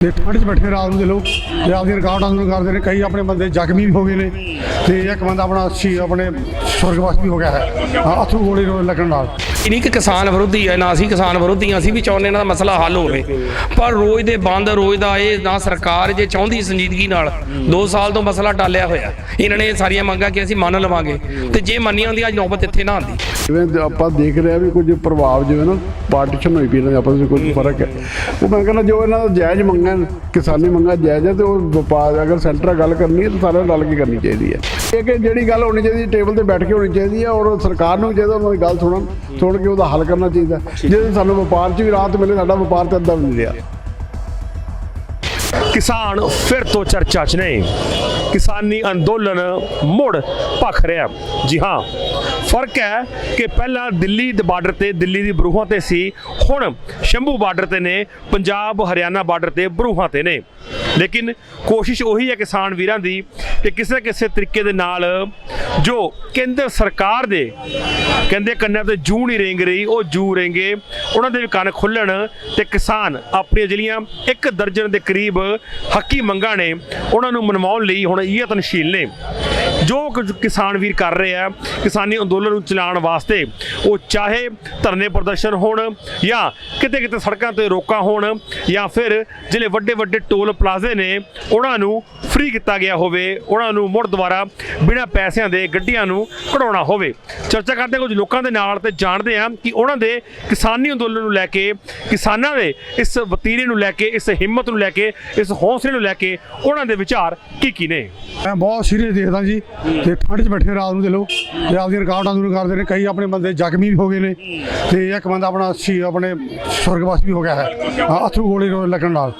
ਤੇ ਠੰਡ 'ਚ ਬੈਠੇ ਰਾਤ ਨੂੰ ਦੇ ਲੋਕ ਤੇ ਆਪਦੀ ਰਕਾਵਟ ਅੰਦਰ ਕਰਦੇ ਨੇ। ਕਈ ਆਪਣੇ ਬੰਦੇ ਜ਼ਖਮੀ ਵੀ ਹੋ ਗਏ ਨੇ ਤੇ ਇੱਕ ਬੰਦਾ ਆਪਣਾ ਸੀ ਆਪਣੇ ਸੁਰਗਵਾਸ ਵੀ ਹੋ ਗਿਆ ਹੈ। ਅਥਰੂ ਗੋਲੀ ਨੂੰ ਲੱਗਣ ਨਾਲ। ਇਹ ਨਹੀਂ ਕਿ ਕਿਸਾਨ ਵਿਰੋਧੀ ਹੈ ਨਾ ਅਸੀਂ ਕਿਸਾਨ ਵਿਰੋਧੀ ਹਾਂ ਅਸੀਂ ਵੀ ਚਾਹੁੰਦੇ ਇਹਨਾਂ ਦਾ ਮਸਲਾ ਹੱਲ ਹੋਵੇ। ਪਰ ਰੋਜ਼ ਦੇ ਬੰਦ ਰੋਜ਼ ਦਾ ਇਹ ਨਾ ਸਰਕਾਰ ਜੇ ਚਾਹੁੰਦੀ ਸੰਜੀਦਗੀ ਨਾਲ 2 ਸਾਲ ਤੋਂ ਮਸਲਾ ਟਾਲਿਆ ਹੋਇਆ। ਇਹਨਾਂ ਨੇ ਸਾਰੀਆਂ ਮੰਗਾਂ ਕਿ ਅਸੀਂ ਮੰਨ ਲਵਾਂਗੇ। ਤੇ ਜੇ ਮੰਨੀਆਂ ਹੁੰਦੀਆਂ ਅੱਜ ਨੌਬਤ ਇੱਥੇ ਨਾ ਆਉਂਦੀ। ਜਿਵੇਂ ਆਪਾਂ ਦੇਖ ਰਹੇ ਆ ਵੀ ਕੁਝ ਪ੍ਰਭਾਵ ਜਿਵੇਂ ਨਾ ਪਾਰਟੀਸ਼ਨ ਹੋਈ ਪਈ ਇਹਨਾਂ ਦੇ ਆਪਸ ਵਿੱਚ ਕੁਝ ਫ਼ਰਕ ਹੈ। ਉਹ ਮੈਂ ਕਹਿੰਦਾ ਜੋ ਇਹਨਾਂ ਦਾ ਜਾਇਜ਼ ਮੰਗਾਂ ਕਿਸਾਨੀ ਮੰਗਾਂ ਜਾਇਜ਼ ਹੈ ਤੇ ਉਹ ਵਪਾਰ ਅਗਰ ਸੈਂਟਰ ਗੱਲ ਕਰਨੀ ਹੈ ਤਾਂ ਸਾਰਿਆਂ ਨਾਲ ਕੇ ਕਰਨੀ ਚਾਹੀਦੀ ਹੈ। ਇਹ ਕਿ ਜਿਹੜੀ ਗੱਲ ਹੋਣੀ ਚਾਹੀਦੀ, ਟੇਬਲ ਤੇ ਬੈਠ ਕੇ ਹੋਣੀ ਚਾਹੀਦੀ ਹੈ ਔਰ ਸਰਕਾਰ ਨੂੰ ਚਾਹੀਦਾ ਉਹਨਾਂ ਦੀ ਗੱਲ ਸੁਣਨ, ਸੁਣ ਕੇ ਉਹਦਾ ਹੱਲ ਕਰਨਾ ਚਾਹੀਦਾ। ਜਿਹਦੇ ਸਾਨੂੰ ਵਪਾਰ 'ਚ ਵੀ ਰਾਹਤ ਮਿਲੇ, ਸਾਡਾ ਵਪਾਰ ਤੇ ਅੱਧਾ ਵੀ ਨਹੀਂ ਰਿਹਾ। ਕਿਸਾਨ ਫਿਰ ਤੋਂ ਚਰਚਾ 'ਚ ਨੇ। ਕਿਸਾਨੀ ਅੰਦੋਲਨ ਮੁੜ ਭਖ ਰਿਹਾ। ਜੀ ਹਾਂ, ਫ਼ਰਕ ਹੈ ਕਿ ਪਹਿਲਾਂ ਦਿੱਲੀ ਦੇ ਬਾਰਡਰ ਤੇ, ਦਿੱਲੀ ਦੀ ਬਰੂਹਾਂ ਤੇ ਸੀ, ਹੁਣ ਸ਼ੰਭੂ ਬਾਰਡਰ ਤੇ ਨੇ, ਪੰਜਾਬ, ਹਰਿਆਣਾ ਬਾਰਡਰ ਤੇ ਬਰੂਹਾਂ ਤੇ ਨੇ। ਲੇਕਿਨ ਕੋਸ਼ਿਸ਼ ਉਹੀ ਹੈ ਕਿਸਾਨ ਵੀਰਾਂ ਦੀ ਕਿ ਕਿਸੇ ਨਾ ਕਿਸੇ ਤਰੀਕੇ ਦੇ ਨਾਲ ਜੋ ਕੇਂਦਰ ਸਰਕਾਰ ਦੇ ਕਹਿੰਦੇ ਕੰਨਾਂ ਤੇ ਜੂ ਨਹੀਂ ਰੇਂਗ ਰਹੀ, ਉਹ ਜੂ ਰੇਂਗੇ, ਉਹਨਾਂ ਦੇ ਵੀ ਕੰਨ ਖੁੱਲਣ ਤੇ ਕਿਸਾਨ ਆਪਣੀਆਂ ਜਿਹੜੀਆਂ ਇੱਕ ਦਰਜਨ ਦੇ ਕਰੀਬ ਹੱਕੀ ਮੰਗਾਂ ਨੇ, ਉਹਨਾਂ ਨੂੰ ਮਨਵਾਉਣ ਲਈ ਹੁਣ ਯਤਨਸ਼ੀਲ ਨੇ। ਜੋ ਕੁਝ ਕਿਸਾਨ ਵੀਰ ਕਰ ਰਹੇ ਆ, ਕਿਸਾਨੀ ਅੰਦੋਲਨ ਨੂੰ ਚਲਾਉਣ ਵਾਸਤੇ, ਉਹ ਚਾਹੇ ਧਰਨੇ ਪ੍ਰਦਰਸ਼ਨ ਹੋਣ ਜਾਂ ਕਿਤੇ ਕਿਤੇ ਸੜਕਾਂ ਤੇ ਰੋਕਾਂ ਹੋਣ ਜਾਂ ਫਿਰ ਜਿਹੜੇ ਵੱਡੇ ਵੱਡੇ ਟੋਲ ਪਲਾਜ਼ੇ ਨੇ ਉਹਨਾਂ ਨੂੰ ਫ੍ਰੀ ਕੀਤਾ ਗਿਆ ਹੋਵੇ ਉਹਨਾਂ ਨੂੰ ਮੁੜ ਦੁਬਾਰਾ ਬਿਨਾਂ ਪੈਸਿਆਂ ਦੇ ਗੱਡੀਆਂ ਨੂੰ ਕਢਾਉਣਾ ਹੋਵੇ। ਚਰਚਾ ਕਰਦੇ ਕੁਝ ਲੋਕਾਂ ਦੇ ਨਾਲ ਤੇ ਜਾਣਦੇ ਹਾਂ ਕਿ ਉਹਨਾਂ ਦੇ ਕਿਸਾਨੀ ਅੰਦੋਲਨ ਨੂੰ ਲੈ ਕੇ ਕਿਸਾਨਾਂ ਦੇ ਇਸ ਵਤੀਰੇ ਨੂੰ ਲੈ ਕੇ ਇਸ ਹਿੰਮਤ ਨੂੰ ਲੈ ਕੇ ਇਸ ਹੌਸਲੇ ਨੂੰ ਲੈ ਕੇ ਉਹਨਾਂ ਦੇ ਵਿਚਾਰ ਕੀ ਕੀ ਨੇ? ਮੈਂ ਬਹੁਤ ਸੀਰੀਅਸ ਦੇਖਦਾ ਜੀ। ਤੇ ਠੰਡ 'ਚ ਬੈਠੇ ਰਾਤ ਨੂੰ ਦੇ ਲੋਕ ਤੇ ਆਪਦੀ ਰਕਾਵਟ ਅੰਦਰ ਕਰਦੇ ਨੇ। ਕਈ ਆਪਣੇ ਬੰਦੇ ਜ਼ਖਮੀ ਵੀ ਹੋ ਗਏ ਨੇ। ਤੇ ਇੱਕ ਬੰਦਾ ਆਪਣਾ ਸੀ ਆਪਣੇ ਸਵਰਗਵਾਸ ਵੀ ਹੋ ਗਿਆ ਹੈ। ਹਾਂ, ਅਥਰੂ ਗੋਲੀ ਲੱਗਣ ਨਾਲ।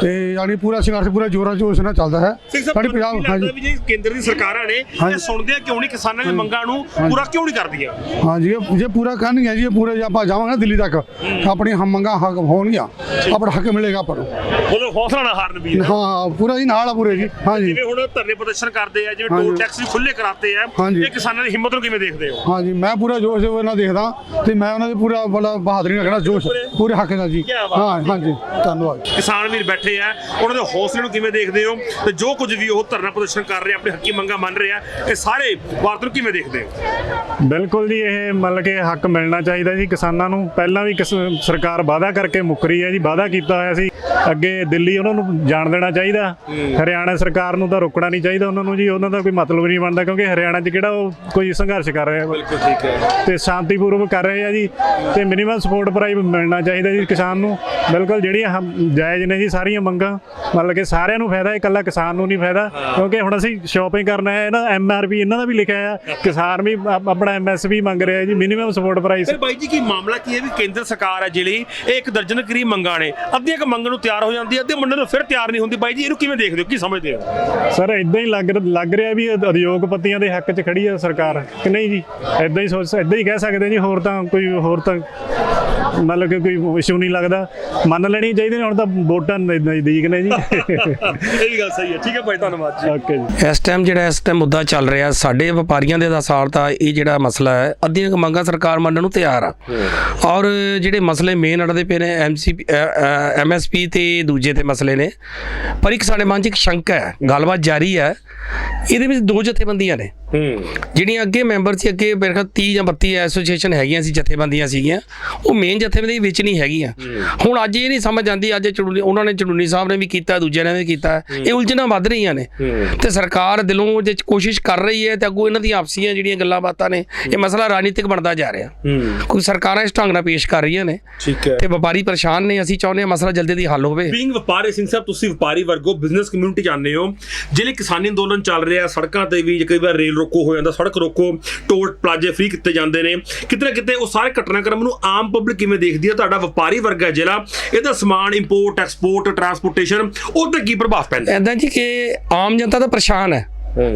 ਤੇ ਯਾਨੀ ਪੂਰਾ ਸੰਘਰਸ਼ ਪੂਰਾ ਜੋਰਾਂ ਜੋਸ਼ ਨਾਲ ਚੱਲਦਾ ਹੈ। ਸਾਡੀ ਪੰਜਾਬ ਹਾਂਜੀ। ਵੀ ਜੀ ਕੇਂਦਰ ਦੀ ਸਰਕਾਰਾਂ ਨੇ ਇਹ। ਸੁਣਦੇ ਕਿਉਂ ਨਹੀਂ ਕਿਸਾਨਾਂ ਦੀ ਮੰਗਾਂ ਨੂੰ ਪੂਰਾ ਕਿਉਂ ਨਹੀਂ ਕਰਦੀਆਂ? ਹਾਂਜੀ ਜੇ ਪੂਰਾ ਕਰਨਗੇ ਜੀ ਪੂਰੇ ਆਪਾਂ ਜਾਵਾਂਗੇ ਨਾ ਦਿੱਲੀ ਤੱਕ ਤਾਂ ਆਪਣੀਆਂ ਹਮ ਮੰਗਾਂ ਹੱਕ ਹੋਣਗੀਆਂ ਆਪਣਾ ਹੱਕ ਮਿਲੇਗਾ ਆਪਾਂ ਨੂੰ। ਮਤਲਬ ਹੌਸਲਾ ਨਾ ਹਾਰਨ ਵੀ ਹਾਂ। ਪੂਰਾ ਜੀ ਨਾਲ ਆ ਪੂਰੇ ਜੀ। ਹਾਂਜੀ। ਜਿਵੇਂ ਹੁਣ ਧਰਨੇ ਪ੍ਰਦਰਸ਼ਨ ਕਰਦੇ ਆ ਜਿਵੇਂ ਟੋਲ। ਟੈਕਸ ਵੀ ਖੁੱਲੇ ਕਰਾਤੇ ਆ। ਇਹ ਕਿਸਾਨਾਂ ਦੀ ਹਿੰਮਤ ਨੂੰ ਕਿਵੇਂ ਦੇਖਦੇ ਹੋ? ਹਾਂਜੀ ਮੈਂ ਪੂਰਾ ਜੋਸ਼ ਦੇ ਨਾਲ ਦੇਖਦਾ ਤੇ ਮੈਂ ਉਹਨਾਂ ਦੇ ਪੂਰਾ ਬੜਾ ਬਹਾਦਰੀ ਨਾਲ ਜੋਸ਼ ਪੂਰੇ ਹੱਕ ਨਾਲ ਜੀ। ਹਾਂ ਹਾਂਜੀ। ਧੰਨਵਾਦ। ਕਿਸਾਨ ਵੀਰ ਬੈਠੇ ਆ ਉਹਨਾਂ ਦੇ ਹੌਸਲੇ ਨੂੰ ਕਿਵੇਂ ਦੇਖਦੇ ਹੋ? ਤੇ ਜੋ ਕੁਝ ਵੀ ਉਹ ਧਰਨਾ ਪ੍ਰਦਰਸ਼ਨ ਕਰ ਰਹੇ ਆਪਣੀ ਹੱਕੀ ਮੰਗਾਂ ਮੰਨ ਰਹੇ ਆ ਇਹ ਸਾਰੇ ਭਾਰਤ ਨੂੰ ਕਿਵੇਂ ਦੇਖਦੇ ਹੋ? ਬਿਲਕੁਲ ਜੀ ਇਹ ਮਤਲਬ ਕਿ ਹੱਕ ਮਿਲਣਾ ਚਾਹੀਦਾ ਜੀ ਕਿਸਾਨਾਂ ਨੂੰ। ਪਹਿਲਾਂ ਵੀ ਸਰਕਾਰ ਵਾਅਦਾ ਕਰਕੇ ਮੁੱਕਰੀ ਹੈ ਜੀ ਵਾਅਦਾ ਕੀਤਾ ਹੋਇਆ ਸੀ। ਅੱਗੇ ਦਿੱਲੀ ਉਹਨਾਂ ਨੂੰ ਜਾਣ ਦੇਣਾ ਚਾਹੀਦਾ। ਹਰਿਆਣਾ ਸਰਕਾਰ ਨੂੰ ਤਾਂ ਰੋਕਣਾ ਨਹੀਂ ਚਾਹੀਦਾ ਉਹਨਾਂ ਨੂੰ ਜੀ ਉਹਨਾਂ ਦਾ ਕੋਈ ਮਤਲਬ ਨਹੀਂ ਬਣਦਾ ਕਿਉਂਕਿ ਹਰਿਆਣਾ 'ਚ ਕਿਹੜਾ ਉਹ ਕੋਈ ਸੰਘਰਸ਼ ਕਰ ਰਿਹਾ। ਬਿਲਕੁਲ ਠੀਕ ਹੈ। ਤੇ ਸ਼ਾਂਤੀਪੂਰਵਕ ਕਰ ਰਹੇ ਆ ਜੀ। ਤੇ ਮਿਨੀਮਮ ਸਪੋਰਟ ਪ੍ਰਾਈਸ ਮਿਲਣਾ ਚਾਹੀਦਾ ਜੀ ਕਿਸਾਨ ਨੂੰ। ਬਿਲਕੁਲ ਜਿਹੜੀਆਂ ਜਾਇਜ਼ ਨੇ ਜੀ ਸਾਰੀਆਂ ਮੰਗਾਂ। ਮਤਲਬ ਕਿ ਸਾਰਿਆਂ ਨੂੰ ਫਾਇਦਾ ਹੈ ਇਕੱਲਾ ਕਿਸਾਨ ਨੂੰ ਨਹੀਂ ਫਾਇਦਾ ਕਿਉਂਕਿ ਹੁਣ ਅਸੀਂ ਸ਼ਾਪਿੰਗ ਕਰਨਾ ਹੈ ਨਾ ਐਮਆਰਪੀ ਇਹਨਾਂ ਦਾ ਵੀ ਲਿਖਿਆ ਆ ਕਿਸਾਨ ਵੀ ਆਪ- ਆਪਣਾ ਐਮਐਸਪੀ ਮੰਗ ਰਿਹਾ ਜੀ ਮਿਨੀਮਮ ਸਪੋਰਟ ਪ੍ਰਾਈਸ ਫਿਰ ਬਾਈ ਜੀ ਕੀ ਮਾਮਲਾ ਕੀ ਹੈ ਵੀ ਕੇਂਦਰ ਸਰਕਾਰ ਹੈ ਜਿਹੜੀ ਇਹ ਇੱਕ ਦਰਜਨ ਕਰੀਬ ਮੰਗਾਂ ਨੇ ਅੱਧੀਆਂ ਕ ਮੰਗਣ ਨੂੰ ਤਿਆਰ ਹੋ ਜਾਂਦੀ ਹੈ ਅੱਧੇ ਮੰਗਣ ਨੂੰ ਫਿਰ ਤਿਆਰ ਨਹੀਂ ਹੁੰਦੀ। ਬਾਈ ਜੀ ਇਹਨੂੰ ਕਿਵੇਂ ਦੇਖਦੇ ਹੋ? ਕੀ ਸਮਝਦੇ ਹੋ? ਸਰ ਇਦਾਂ ਹੀ ਲੱਗ ਲੱਗ ਰਿਹਾ ਵੀ ਉਦਯੋਗਪਤੀਆਂ ਦੇ ਹੱਕ 'ਚ ਖੜੀ ਹੈ ਸਰਕਾਰ ਕਿ ਨਹੀਂ ਜੀ? ਇਦਾਂ ਹੀ ਸੋਚ ਇਦਾਂ ਹੀ ਕਹਿ ਸਕਦੇ ਜੀ ਹੋਰ ਤਾਂ ਕੋਈ ਹੋਰ ਤਾਂ ਮਤਲਬ ਕਿ ਕੋਈ ਇਸ਼ੂ ਨਹੀਂ ਲੱਗਦਾ। ਮੰਨ ਲੈਣੀ ਚਾਹੀਦੀ ਨੇ ਹੁਣ ਤਾਂ ਵੋਟਾਂ ਨਜ਼- ਨਜ਼ਦੀਕ ਨੇ ਜੀ। ਇਹ ਵੀ ਗੱਲ ਸਹੀ ਹੈ। ਠੀਕ ਹੈ ਬਾਈ ਧੰਨਵਾਦ ਜੀ। ਓਕੇ ਜੀ। ਇਸ ਟਾਈਮ ਜਿਹੜਾ ਇਸ ਟਾਈਮ ਮੁੱਦਾ ਚੱਲ ਰਿਹਾ ਸਾਡੇ ਵਪਾਰੀਆਂ ਦੇ ਅਨੁਸਾਰ ਤਾਂ ਇਹ ਜਿਹੜਾ ਮਸਲਾ ਹੈ ਅੱਧੀਆਂ ਮੰਗਾਂ ਸਰਕਾਰ ਮੰਨਣ ਨੂੰ ਤਿਆਰ ਆ। ਔਰ ਜਿਹੜੇ ਮਸਲੇ ਮੇਨ ਅੜਦੇ ਪਏ ਨੇ ਐਮਸੀਪੀ ਐਮਐਸਪੀ ਤੇ ਦੂਜੇ ਤੇ ਮਸਲੇ ਨੇ। ਪਰ ਇੱਕ ਸਾਡੇ ਮਨ 'ਚ ਇੱਕ ਸ਼ੰਕਾ ਹੈ ਗੱਲਬਾਤ ਜਾਰੀ ਹੈ। ਇਹਦੇ ਵਿੱਚ ਦੋ ਜਥੇਬੰਦੀਆਂ ਨੇ। ਜਿਹੜੀਆਂ ਅੱਗੇ ਮੈਂਬਰ ਸੀ ਅੱਗੇ ਮੇਰੇ ਖਿਆਲ 30 ਜਾਂ 32 ਐਸੋਸੀਏਸ਼ਨ ਹੈਗੀਆਂ ਸੀ ਜਥੇਬੰਦੀਆਂ ਸੀਗੀਆਂ। ਉਹ ਮੇਨ ਜਥੇਬੰਦੀ ਵਿੱਚ ਨਹੀਂ ਹੈਗੀਆਂ। ਹੁਣ ਅੱਜ ਇਹ ਨਹੀਂ ਸਮਝ ਆਉਂਦੀ ਅੱਜ ਚੜੂਨੀ ਉਹਨਾਂ ਨੇ ਚੜੂਨੀ ਸਾਹਿਬ ਨੇ ਵੀ ਕੀਤਾ ਦੂਜਿਆਂ ਨੇ ਵੀ ਕੀਤਾ। ਇਹ ਉਲਝਣਾਂ ਵੱਧ ਰਹੀਆਂ ਨੇ। ਤੇ ਸਰਕਾਰ ਦਿਲੋਂ ਜੇ ਕੋਸ਼ਿਸ਼ ਕਰ ਰਹੀ ਹੈ ਤੇ ਅੱਗੋਂ ਇਹਨਾਂ ਦੀਆਂ ਆਪਸੀਆਂ ਜਿਹੜੀਆਂ ਗੱਲਾਂ ਬਾਤਾਂ ਨੇ ਇਹ ਮਸਲਾ ਰਾਜਨੀਤਿਕ ਬਣਦਾ ਜਾ ਰਿਹਾ। ਕੋਈ ਸਰਕਾਰਾਂ ਇਸ ਢੰਗ ਨਾਲ ਪੇਸ਼ ਕਰ ਰਹੀਆਂ ਨੇ ਠੀਕ ਹੈ। ਤੇ ਵਪਾਰੀ ਪਰੇਸ਼ਾਨ ਨੇ ਅਸੀਂ ਚਾਹੁੰਦੇ ਹਾਂ ਮਸਲਾ ਜਲਦੀ ਦੀ ਹੱਲ ਹੋਵੇ। ਬੀਇੰਗ ਵਪਾਰੀ ਸਿੰਘ ਸਾਹਿਬ ਤੁਸੀਂ ਵਪਾਰੀ ਵਰਗੋ ਬਿਜ਼ਨਸ ਕਮਿਊਨਿਟੀ ਜਾਣਦੇ ਹੋ। ਜਿਹੜੇ ਕਿਸਾਨੀ ਅੰਦੋਲਨ ਚੱਲ ਰਿਹਾ ਸੜਕਾਂ ਤੇ ਵੀ ਕਈ ਵਾਰ ਰੇਲ ਰੋਕੋ ਹੋ ਜਾਂਦਾ ਸੜਕ ਰੋਕੋ ਟੋਲ ਪਲਾਜ਼ੇ ਫ੍ਰੀ ਕੀਤੇ ਜਾਂਦੇ ਨੇ। ਕਿਤੇ ਨਾ ਕਿਤੇ ਉਹ ਸਾਰੇ ਘਟਨਾਕ੍ਰਮ ਨੂੰ ਆਮ ਪਬਲਿਕ ਕਿਵੇਂ ਦੇਖਦੀ ਹੈ ਤੁਹਾਡਾ ਵਪਾਰੀ ਵਰਗ ਹੈ ਜਿਹੜਾ ਇਹਦਾ ਸਮਾਨ ਇੰਪੋਰਟ ਐਕਸਪੋਰਟ ਟਰਾਂਸਪੋਰਟੇਸ਼ਨ ਉਹ ਤੇ ਕੀ ਪ੍ਰਭਾਵ ਪੈਂਦਾ? ਐਦਾਂ ਜੀ ਕਿ ਆਮ ਜਨਤਾ ਤਾਂ ਪਰੇਸ਼ਾਨ ਹੈ।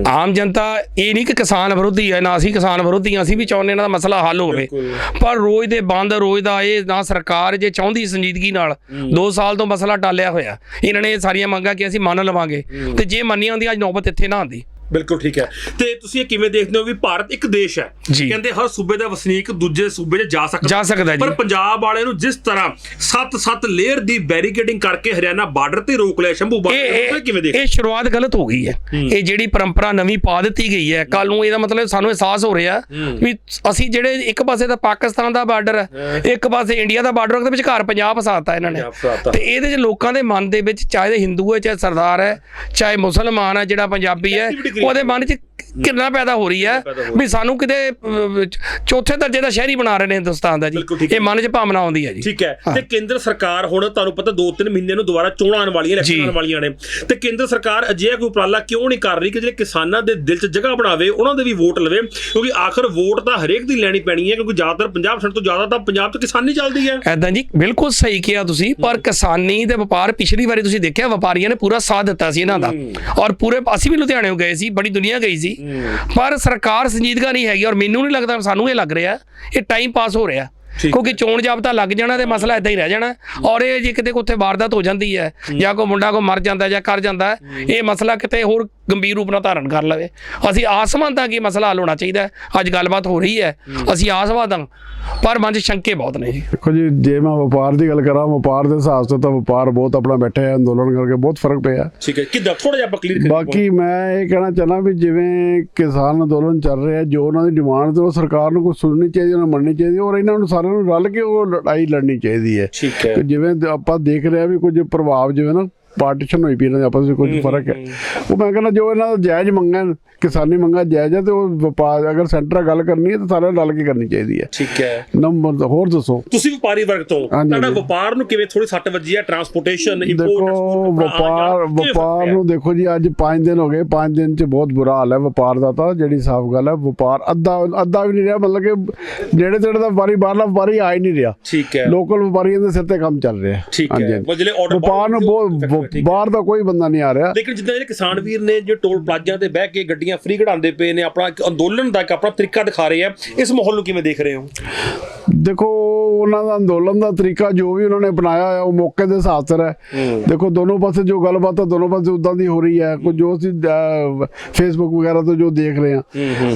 ਆਮ ਜਨਤਾ ਇਹ ਨਹੀਂ ਕਿ ਕਿਸਾਨ ਵਿਰੋਧੀ ਹੈ ਨਾ ਅਸੀਂ ਕਿਸਾਨ ਵਿਰੋਧੀ ਹਾਂ ਅਸੀਂ ਵੀ ਚਾਹੁੰਦੇ ਇਹਨਾਂ ਦਾ ਮਸਲਾ ਹੱਲ ਹੋਵੇ। ਪਰ ਰੋਜ਼ ਦੇ ਬੰਦ ਰੋਜ਼ ਦਾ ਇਹ ਨਾ ਸਰਕਾਰ ਜੇ ਚਾਹੁੰਦੀ ਸੰਜੀਦਗੀ ਨਾਲ 2 ਸਾਲ ਤੋਂ ਮਸਲਾ ਟਾਲਿਆ ਹੋਇਆ। ਇਹਨਾਂ ਨੇ ਸਾਰੀਆਂ ਮੰਗਾਂ ਕਿ ਅਸੀਂ ਮੰਨ ਲਵਾਂਗੇ। ਤੇ ਜੇ ਮੰਨੀਆਂ ਹੁੰਦੀਆਂ ਅੱਜ ਨੌਬਤ ਇੱਥੇ ਨਾ ਆਉਂਦੀ। ਬਿਲਕੁਲ ਠੀਕ ਹੈ। ਤੇ ਤੁਸੀਂ ਇਹ ਕਿਵੇਂ ਦੇਖਦੇ ਹੋ ਵੀ ਭਾਰਤ ਇੱਕ ਦੇਸ਼ ਹੈ? ਜੀ। ਕਹਿੰਦੇ ਹਰ ਸੂਬੇ ਦਾ ਵਸਨੀਕ ਦੂਜੇ ਸੂਬੇ 'ਚ ਜਾ ਸਕਦਾ। ਜਾ ਸਕਦਾ ਜੀ। ਪਰ ਪੰਜਾਬ ਵਾਲਿਆਂ ਨੂੰ ਜਿਸ ਤਰ੍ਹਾਂ 7-7 ਲੇਅਰ ਦੀ ਬੈਰੀਕੇਡਿੰਗ ਕਰਕੇ ਹਰਿਆਣਾ ਬਾਰਡਰ ਤੇ ਰੋਕ ਲਿਆ ਸ਼ੰਭੂ ਬਾਰਡਰ ਇਹ ਤੇ ਕਿਵੇਂ ਇਹ ਇਹ ਸ਼ੁਰੂਆਤ ਗਲਤ ਹੋ ਗਈ ਹੈ। ਇਹ ਜਿਹੜੀ ਪਰੰਪਰਾ ਨਵੀਂ ਪਾ ਦਿੱਤੀ ਗਈ ਹੈ ਕੱਲ ਨੂੰ ਇਹਦਾ ਮਤਲਬ ਸਾਨੂੰ ਅਹਿਸਾਸ ਹੋ ਰਿਹਾ ਵੀ ਅਸੀਂ ਜਿਹੜੇ ਇੱਕ ਪਾਸੇ ਤਾਂ ਪਾਕਿਸਤਾਨ ਦਾ ਬਾਰਡਰ ਹੈ ਇੱਕ ਪਾਸੇ ਇੰਡੀਆ ਦਾ ਬਾਰਡਰ ਉਹਦੇ ਵਿਚਕਾਰ ਪੰਜਾਬ ਫਸਾਤਾ ਇਹਨਾਂ ਨੇ। ਪੰਜਾਬ ਫਸਾਤਾ। ਤੇ ਇਹਦੇ ਚ ਲੋਕਾਂ ਦੇ ਮਨ ਦੇ ਵਿੱਚ ਚਾਹੇ ਇਹ ਹਿੰਦੂ ਹੈ ਚਾਹੇ ਸਰਦਾਰ ਹੈ ਚਾਹੇ ਮੁਸਲਮਾਨ ਹੈ ਜਿਹੜਾ ਪੰਜਾਬੀ ਹੈ ਉਹਦੇ ਮਨ 'ਚ ਕਿੰਨਾ ਪੈਦਾ ਹੋ ਰਹੀ ਹੈ ਵੀ ਸਾਨੂੰ ਕਿਤੇ ਚੌਥੇ ਦਰਜੇ ਦਾ ਸ਼ਹਿਰੀ ਬਣਾ ਰਹੇ ਨੇ ਹਿੰਦੁਸਤਾਨ ਦਾ ਜੀ। ਇਹ ਮਨ 'ਚ ਭਾਵਨਾ ਆਉਂਦੀ ਹੈ ਜੀ। ਠੀਕ ਹੈ। ਤੇ ਕੇਂਦਰ ਸਰਕਾਰ ਹੁਣ ਤੁਹਾਨੂੰ ਪਤਾ 2-3 ਮਹੀਨੇ ਨੂੰ ਦੁਬਾਰਾ ਚੋਣਾਂ ਆਉਣ ਵਾਲੀਆਂ ਇਲੈਕਸ਼ਨ। ਆਉਣ ਵਾਲੀਆਂ ਨੇ। ਤੇ ਕੇਂਦਰ ਸਰਕਾਰ ਅਜਿਹਾ ਕੋਈ ਉਪਰਾਲਾ ਕਿਉਂ ਨਹੀਂ ਕਰ ਰਹੀ ਕਿ ਜਿਹੜੇ ਕਿਸਾਨਾਂ ਦੇ ਦਿਲ 'ਚ ਜਗ੍ਹਾ ਬਣਾਵੇ ਉਹਨਾਂ ਦੇ ਵੀ ਵੋਟ ਲਵੇ? ਕਿਉਂਕਿ ਆਖਰ ਵੋਟ ਤਾਂ ਹਰੇਕ ਦੀ ਲੈਣੀ ਪੈਣੀ ਹੈ ਕਿਉਂਕਿ ਜ਼ਿਆਦਾਤਰ 50% ਤੋਂ ਜ਼ਿਆਦਾ ਤਾਂ ਪੰਜਾਬ ਤੋਂ ਕਿਸਾਨੀ ਚੱਲਦੀ ਹੈ। ਐਦਾਂ ਜੀ ਬਿਲਕੁਲ ਸਹੀ ਕਿਹਾ ਤੁਸੀਂ ਪਰ ਕਿਸਾਨੀ ਤੇ ਵਪਾਰ ਪਿਛਲੀ ਵਾਰੀ ਤੁਸੀਂ ਦੇਖਿਆ ਵਪਾਰੀਆਂ ਨੇ ਪੂਰਾ ਸਾਥ ਦਿੱਤਾ ਸੀ ਇਹਨਾਂ ਦਾ। ਔਰ ਪੂਰੇ ਅਸੀਂ ਵੀ ਲੁਧਿਆਣੇ ਗਏ ਸੀ ਬੜੀ ਦੁਨੀਆ ਗਈ ਸੀ। ਪਰ ਸਰਕਾਰ ਸੰਜੀਦਗਾ ਨਹੀਂ ਹੈਗੀ ਔਰ ਮੈਨੂੰ ਨਹੀਂ ਲੱਗਦਾ ਸਾਨੂੰ ਇਹ ਲੱਗ ਰਿਹਾ ਇਹ ਟਾਈਮ ਪਾਸ ਹੋ ਰਿਹਾ। ਕਿਉਂਕਿ ਚੋਣ ਜਾਬਤਾ ਲੱਗ ਜਾਣਾ ਤੇ ਮਸਲਾ ਇਦਾਂ ਹੀ ਰਹਿ ਜਾਣਾ। ਔਰ ਇਹ ਜੇ ਕਿਤੇ ਉੱਥੇ ਵਾਰਦਾਤ ਹੋ ਜਾਂਦੀ ਹੈ ਜਾਂ ਕੋਈ ਮੁੰਡਾ ਕੋ ਮਰ ਜਾਂਦਾ ਜਾਂ ਕਰ ਜਾਂਦਾ ਇਹ ਮਸਲਾ ਕਿਤੇ ਹੋਰ ਗੰਭੀਰ ਰੂਪ ਨਾਲ ਧਾਰਨ ਕਰ ਲਵੇ। ਅਸੀਂ ਆਸਮੰਦ ਹਾਂ ਕਿ ਮਸਲਾ ਹੱਲ ਹੋਣਾ ਚਾਹੀਦਾ ਹੈ। ਅੱਜ ਗੱਲਬਾਤ ਹੋ ਰਹੀ ਹੈ। ਅਸੀਂ ਆਸਵਾਦ ਪਰ ਮਨ 'ਚ ਸ਼ੰਕੇ ਬਹੁਤ ਨੇ ਜੀ। ਦੇਖੋ ਜੀ ਜੇ ਮੈਂ ਵਪਾਰ ਦੀ ਗੱਲ ਕਰਾਂ ਵਪਾਰ ਦੇ ਹਿਸਾਬ ਤੋਂ ਤਾਂ ਵਪਾਰ ਬਹੁਤ ਆਪਣਾ ਬੈਠੇ ਹੈ ਅੰਦੋਲਨ ਕਰਕੇ ਬਹੁਤ ਫ਼ਰਕ ਪਿਆ। ਠੀਕ ਹੈ। ਕਿੱਦਾਂ? ਥੋੜਾ ਜਿਹਾ ਆਪਾਂ ਕਲੀਅਰ ਬਾਕੀ ਮੈਂ ਇਹ ਕਹਿਣਾ ਚਾਹਨਾ ਵੀ ਜਿਵੇਂ ਕਿਸਾਨ ਅੰਦੋਲਨ ਚੱਲ ਰਿਹਾ ਜੋ ਉਹਨਾਂ ਦੀ ਡਿਮਾਂਡ ਤੇ ਉਹ ਸਰਕਾਰ ਨੂੰ ਕੋਈ ਸੁਣਨੀ ਚਾਹੀਦੀ ਉਹਨਾਂ ਨੂੰ ਮੰਨਣੀ ਚਾਹੀਦੀ ਔਰ ਇਹਨਾਂ ਨੂੰ ਸਾਰਿਆਂ ਨੂੰ ਰਲ ਕੇ ਉਹ ਲੜਾਈ ਲੜਨੀ ਚਾਹੀਦੀ ਹੈ। ਠੀਕ ਹੈ। ਕਿ ਜਿਵੇਂ ਆਪਾਂ ਦੇਖ ਰਹੇ ਆ ਵੀ ਕੁਝ ਪ੍ਰਭਾਵ ਜਿਵੇਂ ਨਾ ਪਾਰਟੀਸ਼ਨ ਹੋਈ ਪਈ ਇਹਨਾਂ ਦੇ ਆਪਸ ਵਿੱਚ ਕੁਝ ਫ਼ਰਕ ਹੈ ਉਹ ਮੈਂ ਕਹਿੰਦਾ ਜੋ ਇਹਨਾਂ ਦਾ ਜਾਇਜ਼ ਮੰਗਣ ਕਿਸਾਨੀ ਮੰਗਾ ਜਾਇਜ਼ ਹੈ ਤੇ ਉਹ ਵਪਾਰ ਅਗਰ ਸੈਂਟਰ ਗੱਲ ਕਰਨੀ ਹੈ ਤਾਂ ਸਾਰਿਆਂ ਨੂੰ ਰਲ ਕੇ ਕਰਨੀ ਚਾਹੀਦੀ ਹੈ। ਠੀਕ ਹੈ। ਨੰਬਰ ਹੋਰ ਦੱਸੋ। ਤੁਸੀਂ ਵਪਾਰੀ ਵਰਗ ਤੋਂ ਤੁਹਾਡਾ। ਵਪਾਰ ਨੂੰ ਕਿਵੇਂ ਥੋੜੀ ਸੱਟ ਵੱਜੀ ਹੈ? ਟਰਾਂਸਪੋਰਟੇਸ਼ਨ ਇੰਪੋਰਟ ਦੇਖੋ ਵਪਾਰ ਵਪਾਰ ਨੂੰ ਦੇਖੋ ਜੀ ਅੱਜ 5 ਦਿਨ ਹੋ ਗਏ 5 ਦਿਨ ਚ ਬਹੁਤ ਬੁਰਾ ਹਾਲ ਹੈ ਵਪਾਰ ਦਾ ਤਾਂ ਜਿਹੜੀ ਸਾਫ਼ ਗੱਲ ਹੈ ਵਪਾਰ ਅੱਧਾ ਅੱਧਾ ਵੀ ਨਹੀਂ ਰਿਹਾ ਮਤਲਬ ਕਿ ਜਿਹੜੇ ਤੇੜੇ ਦਾ ਵਪਾਰੀ ਬਾਹਰਲਾ ਵਪਾਰੀ ਆ ਹੀ ਨਹੀਂ ਰਿਹਾ। ਠੀਕ ਹੈ। ਲੋਕਲ ਵਪਾਰੀਆਂ ਦੇ ਸਿਰ ਤੇ ਕੰਮ ਚੱਲ ਰਿਹਾ। ਠੀਕ ਹੈ। ਜਿਹੜੇ ਵਪਾਰ ਨੂੰ ਬਹੁਤ ਬਾਹਰ ਦਾ ਕੋਈ ਬੰਦਾ ਨਹੀਂ ਆ ਰਿਹਾ। ਲੇਕਿਨ ਜਿੱਦਾਂ ਜਿਹੜੇ ਕਿਸਾਨ ਵੀਰ ਨੇ ਜੋ ਟੋਲ ਪਲਾਜ਼ਿਆਂ ਤੇ ਬਹਿ ਕੇ ਗੱਡੀਆਂ ਫ੍ਰੀ ਕਢਾਉਂਦੇ ਪਏ ਨੇ ਆਪਣਾ ਇੱਕ ਅੰਦੋਲਨ ਦਾ ਇੱਕ ਆਪਣਾ ਤਰੀਕਾ ਦਿਖਾ ਰਹੇ ਆ ਇਸ ਮਾਹੌਲ ਨੂੰ ਕਿਵੇਂ ਦੇਖ ਰਹੇ ਹੋ? ਦੇਖੋ ਉਹਨਾਂ ਦਾ ਅੰਦੋਲਨ ਦਾ ਤਰੀਕਾ ਜੋ ਵੀ ਉਹਨਾਂ ਨੇ ਅਪਣਾਇਆ ਹੋਇਆ ਉਹ ਮੌਕੇ ਦੇ ਹਿਸਾਬ ਸਿਰ ਹੈ। ਦੇਖੋ ਦੋਨੋਂ ਪਾਸੇ ਜੋ ਗੱਲਬਾਤ ਹੈ ਦੋਨੋਂ ਪਾਸੇ ਉਦਾਂ ਦੀ ਹੋ ਰਹੀ ਹੈ। ਕੁਝ ਜੋ ਅਸੀਂ ਫੇਸਬੁੱਕ ਵਗੈਰਾ ਤੋਂ ਜੋ ਦੇਖ ਰਹੇ ਹਾਂ।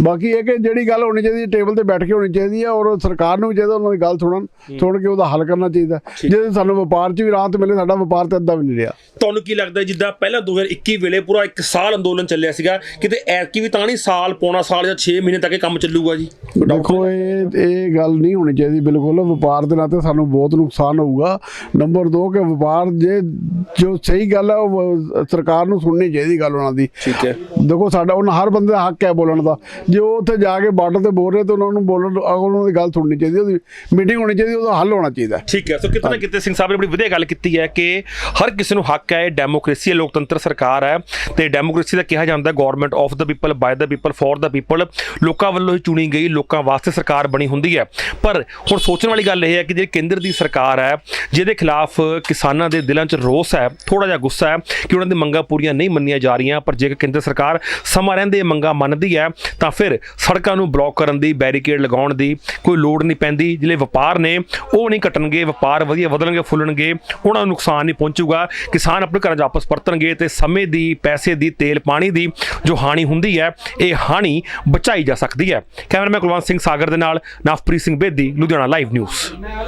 ਬਾਕੀ ਇਹ ਕਿ ਜਿਹੜੀ ਗੱਲ ਹੋਣੀ ਚਾਹੀਦੀ ਟੇਬਲ ਤੇ ਬੈਠ ਕੇ ਹੋਣੀ ਚਾਹੀਦੀ ਹੈ ਔਰ ਸਰਕਾਰ ਨੂੰ ਵੀ ਚਾਹੀਦਾ ਉਹਨਾਂ ਦੀ ਗੱਲ ਸੁਣਨ ਸੁਣ ਕੇ ਉਹਦਾ ਹੱਲ ਕਰਨਾ ਚਾਹੀਦਾ। ਜੇ ਸਾਨੂੰ ਵਪਾਰ 'ਚ ਵੀ ਰਾਹਤ ਮਿਲੇ ਸਾਡਾ ਵਪਾਰ ਤਾਂ ਅੱਧਾ ਵੀ ਨਹੀਂ ਰਿਹਾ। ਤੁਹਾਨੂੰ ਕੀ ਲੱਗਦਾ ਜਿੱਦਾਂ ਪਹਿਲਾਂ 2021 ਵੇਲੇ ਪੂਰਾ ਇੱਕ ਸਾਲ ਅੰਦੋਲਨ ਚੱਲਿਆ ਸੀਗਾ ਕਿਤੇ ਐਤਕੀ ਵੀ ਤਾਂ ਨਹੀਂ ਸਾਲ ਪੌਣਾ ਸਾਲ ਜਾਂ 6 ਮਹੀਨੇ ਤੱਕ ਇਹ ਕੰਮ ਚੱਲੂਗਾ ਜੀ? ਦੇਖੋ ਇਹ ਇਹ ਗੱਲ ਨਹੀਂ ਹੋਣੀ ਚਾਹੀਦੀ ਬਿਲਕੁਲ ਵਪਾਰ ਦੇ ਨਾਤੇ ਸਾਨੂੰ ਬਹੁਤ ਨੁਕਸਾਨ ਹੋਊਗਾ। ਨੰਬਰ 2 ਕਿ ਵਪਾਰ ਜੇ ਜੋ ਸਹੀ ਗੱਲ ਹੈ ਉਹ ਸਰਕਾਰ ਨੂੰ ਸੁਣਨੀ ਚਾਹੀਦੀ ਗੱਲ ਉਹਨਾਂ ਦੀ। ਠੀਕ ਹੈ। ਦੇਖੋ ਸਾਡਾ ਉਹਨਾਂ ਹਰ ਬੰਦੇ ਦਾ ਹੱਕ ਹੈ ਬੋਲਣ ਦਾ। ਜੇ ਉਹ ਉੱਥੇ ਜਾ ਕੇ ਬਾਰਡਰ ਤੇ ਬੋਲ ਰਹੇ ਤਾਂ ਉਹਨਾਂ ਨੂੰ ਬੋਲਣ ਉਹਨਾਂ ਦੀ ਗੱਲ ਸੁਣਨੀ ਚਾਹੀਦੀ ਉਹਦੀ ਮੀਟਿੰਗ ਹੋਣੀ ਚਾਹੀਦੀ ਉਹਦਾ ਹੱਲ ਹੋਣਾ ਚਾਹੀਦਾ ਠੀਕ ਹੈ। ਸੋ ਕਿਤੇ ਨਾ ਕਿਤੇ ਸਿੰਘ ਸਾਹਿਬ ਨੇ ਬੜੀ ਵਧੀਆ ਗੱਲ ਕੀਤੀ ਹੈ ਕਿ ਹਰ ਕਿਸੇ ਨੂੰ ਹੱਕ ਹੈ ਡੈਮੋਕ੍ਰੇਸੀ ਹੈ ਲੋਕਤੰਤਰ ਸਰਕਾਰ ਹੈ। ਤੇ ਡੈਮੋਕ੍ਰੇਸੀ ਦਾ ਕਿਹਾ ਜਾਂਦਾ government of the people by the people for the people ਲੋਕਾਂ ਵੱਲੋਂ ਹੀ ਚੁਣੀ ਗਈ ਲੋਕਾਂ ਵਾਸਤੇ ਸਰਕਾਰ ਬਣੀ ਹੁੰਦੀ ਹੈ। ਪਰ ਹੁਣ ਸੋਚਣ ਵਾਲੀ ਗੱਲ ਇਹ ਹੈ ਕਿ ਜਿਹੜੀ ਕੇਂਦਰ ਦੀ ਸਰਕਾਰ ਹੈ, ਜਿਹਦੇ ਖਿਲਾਫ ਕਿਸਾਨਾਂ ਦੇ ਦਿਲਾਂ 'ਚ ਰੋਸ ਹੈ ਥੋੜਾ ਜਿਹਾ ਗੁੱਸਾ ਹੈ ਕਿ ਉਹਨਾਂ ਦੀ ਮੰਗਾਂ ਪੂਰੀਆਂ ਨਹੀਂ ਮੰਨੀਆਂ ਜਾ ਰਹੀਆਂ, ਪਰ ਜੇਕਰ ਕੇਂਦਰ ਸਰਕਾਰ ਸਮਾਂ ਰਹਿੰਦੇ ਇਹ ਮੰਗਾਂ ਮੰਨਦੀ ਹੈ, ਤਾਂ ਫਿਰ ਸੜਕਾਂ ਨੂੰ ਬਲੌਕ ਕਰਨ ਦੀ, ਬੈਰੀਕੇਡ ਲਗਾਉਣ ਦੀ ਕੋਈ ਲੋੜ ਨਹੀਂ ਪੈਂਦੀ। ਜਿਹੜੇ ਵਪਾਰ ਨੇ, ਉਹ ਨਹੀਂ ਘਟਣਗੇ ਵਪਾਰ ਵਧੀਆ ਵਧਣਗੇ, ਫੁੱਲਣਗੇ, ਉਹਨਾਂ ਨੂੰ ਨੁਕਸਾਨ ਨਹੀਂ ਪਹੁੰਚੂਗਾ। ਕਿਸਾਨ ਆਪਣੇ ਘਰਾਂ 'ਚ ਵਾਪਸ ਪਰਤਣਗੇ ਤੇ ਸਮੇਂ ਦੀ, ਪੈਸੇ ਦੀ, ਤੇਲ ਪਾਣੀ ਦੀ ਜੋ ਹਾਨੀ ਹੁੰਦੀ ਹੈ, ਇਹ ਹਾਨੀ ਬਚਾਈ ਜਾ ਸਕਦੀ ਹੈ। ਕੈਮਰਾਮੈਨ ਕੁਲਵੰਤ ਸਿੰਘ ਸਾਗਰ ਦੇ ਨਾਲ Navpreet Singh Bedi, Ludhiana live news. awesome.